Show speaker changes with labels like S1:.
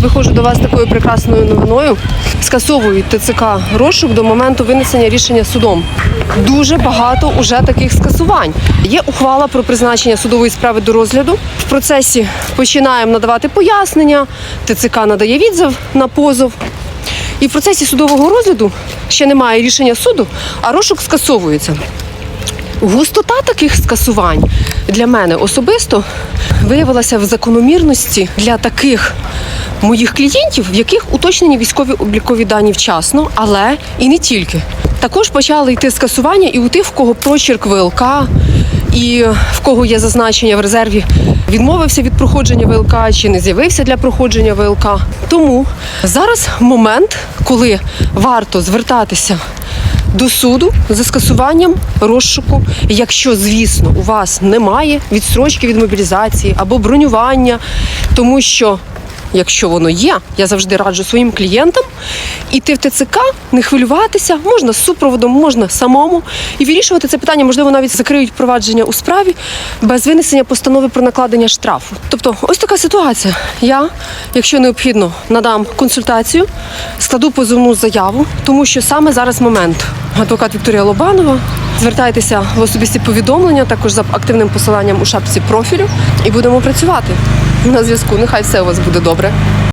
S1: Виходжу до вас такою прекрасною новиною. Скасовують ТЦК розшук до моменту винесення рішення судом. Дуже багато уже таких скасувань. Є ухвала про призначення судової справи до розгляду. В процесі починаємо надавати пояснення. ТЦК надає відзив на позов. І в процесі судового розгляду ще немає рішення суду, а розшук скасовується. Густота таких скасувань для мене особисто виявилася в закономірності для таких моїх клієнтів, в яких уточнені військові облікові дані вчасно, але і не тільки. Також почали йти скасування і у тих, в кого прочерк ВЛК, і в кого є зазначення в резерві, відмовився від проходження ВЛК чи не з'явився для проходження ВЛК. Тому зараз момент, коли варто звертатися до суду за скасуванням розшуку, якщо, звісно, у вас немає відстрочки від мобілізації або бронювання, тому що. Якщо воно є, я завжди раджу своїм клієнтам іти в ТЦК, не хвилюватися, можна з супроводом, можна самому і вирішувати це питання. Можливо, навіть закриють провадження у справі без винесення постанови про накладення штрафу. Тобто, ось така ситуація. Я, якщо необхідно, надам консультацію, складу позовну заяву, тому що саме зараз момент. Адвокат Вікторія Лобанова. Звертайтеся в особисті повідомлення, також за активним посиланням у шапці профілю, і будемо працювати на зв'язку. Нехай все у вас буде добре.